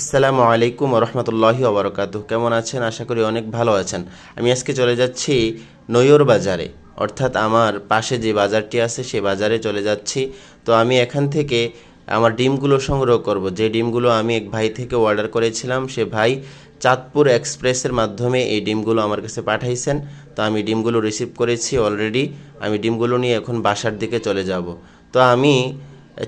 আসসালামু আলাইকুম রহমতুল্লাহি ওবরকাত কেমন আছেন? আশা করি অনেক ভালো আছেন। আমি আজকে চলে যাচ্ছি নয়ুর বাজারে। অর্থাৎ আমার পাশে যে বাজারটি আছে, সে বাজারে চলে যাচ্ছি। তো আমি এখান থেকে আমার ডিমগুলো সংগ্রহ করব। যে ডিমগুলো আমি এক ভাই থেকে অর্ডার করেছিলাম, সে ভাই চাঁদপুর এক্সপ্রেসের মাধ্যমে এই ডিমগুলো আমার কাছে পাঠাইছেন। তো আমি ডিমগুলো রিসিভ করেছি অলরেডি। আমি ডিমগুলো নিয়ে এখন বাসার দিকে চলে যাব। তো আমি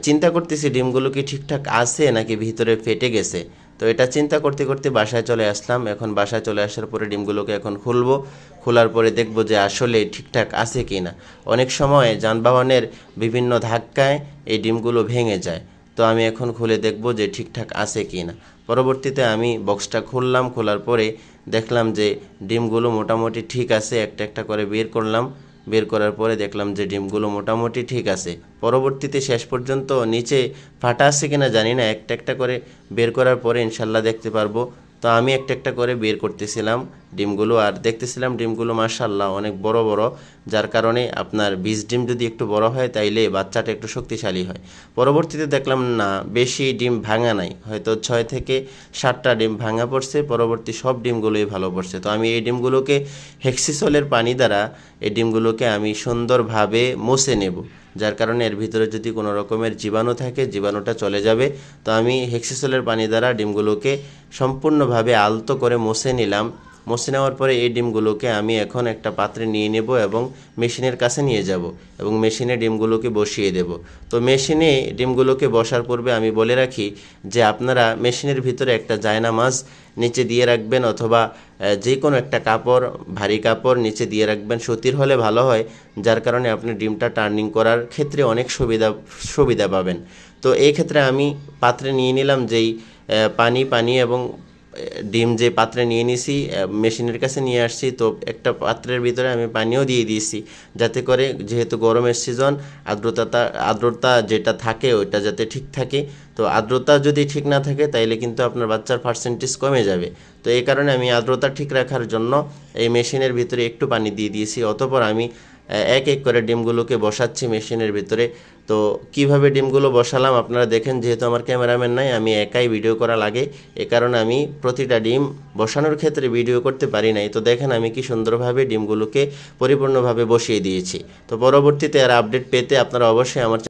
চিন্তা করতেছি ডিমগুলো কি ঠিকঠাক আছে নাকি ভিতরে ফেটে গেছে। তো এটা চিন্তা করতে করতে বাসায় চলে আসলাম। এখন বাসায় চলে আসার পরে ডিমগুলোকে এখন খুলবো। খোলার পরে দেখব যে আসলে ঠিকঠাক আছে কি না অনেক সময় যানবাহনের বিভিন্ন ধাক্কায় এই ডিমগুলো ভেঙে যায়। তো আমি এখন খুলে দেখব যে ঠিকঠাক আছে কি না পরবর্তীতে আমি বক্সটা খুললাম। খোলার পরে দেখলাম যে ডিমগুলো মোটামুটি ঠিক আছে। একটা একটা করে বের করলাম। বের করার পরে দেখলাম যে ডিমগুলো মোটামুটি ঠিক আছে। পরবর্তীতে শেষ পর্যন্ত নিচে ফাটা আছে কিনা জানি না, একটা একটা করে বের করার পরে ইনশাল্লাহ দেখতে পারব। তো আমি একটা একটা করে বের করতেছিলাম। ডিমগুলো আর দেখতেছিলাম ডিমগুলো মার্শাল্লাহ অনেক বড় বড়, যার কারণে আপনার বীজ ডিম যদি একটু বড় হয় তাইলে বাচ্চাটা একটু শক্তিশালী হয়। পরবর্তীতে দেখলাম, না, বেশি ডিম ভাঙা নাই, হয়তো ছয় থেকে সাতটা ডিম ভাঙা পড়ছে, পরবর্তী সব ডিমগুলোই ভালো পড়ছে। তো আমি এই ডিমগুলোকে হেক্সিসলের পানি দ্বারা এই ডিমগুলোকে আমি সুন্দরভাবে মুছে নেব, যার কারণে এর ভিতরে যদি কোনো রকমের জীবাণু থাকে, জীবাণুটা চলে যাবে। তো আমি হেক্সিসলের পানি দ্বারা ডিমগুলোকে সম্পূর্ণভাবে আলতো করে মুছে নিলাম মুছে নেওয়ার পরে এই ডিমগুলোকে আমি এখন একটা পাত্রে নিয়ে নেব এবং মেশিনের কাছে নিয়ে যাব এবং মেশিনে ডিমগুলোকে বসিয়ে দেব। তো মেশিনে ডিমগুলোকে বসার পূর্বে আমি বলে রাখি যে আপনারা মেশিনের ভিতরে একটা জায়নামাজ নিচে দিয়ে রাখবেন অথবা যে কোনো একটা কাপড়, ভারী কাপড় নিচে দিয়ে রাখবেন। সুতির হলে ভালো হয়, যার কারণে আপনি ডিমটা টার্নিং করার ক্ষেত্রে অনেক সুবিধা সুবিধা পাবেন। তো এই ক্ষেত্রে আমি পাত্রে নিয়ে নিলাম যেই পানি পানি এবং ডিম যে পাত্রে নিয়ে নিছি মেশিনের কাছে নিয়ে আসছি, তো একটা পাত্রের ভিতরে আমি পানিও দিয়ে দিয়েছি, যাতে করে যেহেতু গরমের সিজন আর্দ্রতা আর্দ্রতা যেটা থাকে ওইটা যাতে ঠিক থাকে। তো আর্দ্রতা যদি ঠিক না থাকে, তাইলে কিন্তু আপনার বাচ্চার পার্সেন্টেজ কমে যাবে। তো এই কারণে আমি আর্দ্রতা ঠিক রাখার জন্য এই মেশিনের ভিতরে একটু পানি দিয়ে দিয়েছি, অতপর আমি এক এক করে ডিমগুলোকে বসাচ্ছি মেশিনের ভিতরে। তো কীভাবে ডিমগুলো বসালাম আপনারা দেখেন, যেহেতু আমার ক্যামেরাম্যান নাই, আমি একাই ভিডিও করা লাগে। এ কারণে আমি প্রতিটা ডিম বসানোর ক্ষেত্রে ভিডিও করতে পারি নাই। তো দেখেন আমি কি সুন্দরভাবে ডিমগুলোকে পরিপূর্ণভাবে বসিয়ে দিয়েছি। তো পরবর্তীতে আর আপডেট পেতে আপনারা অবশ্যই আমার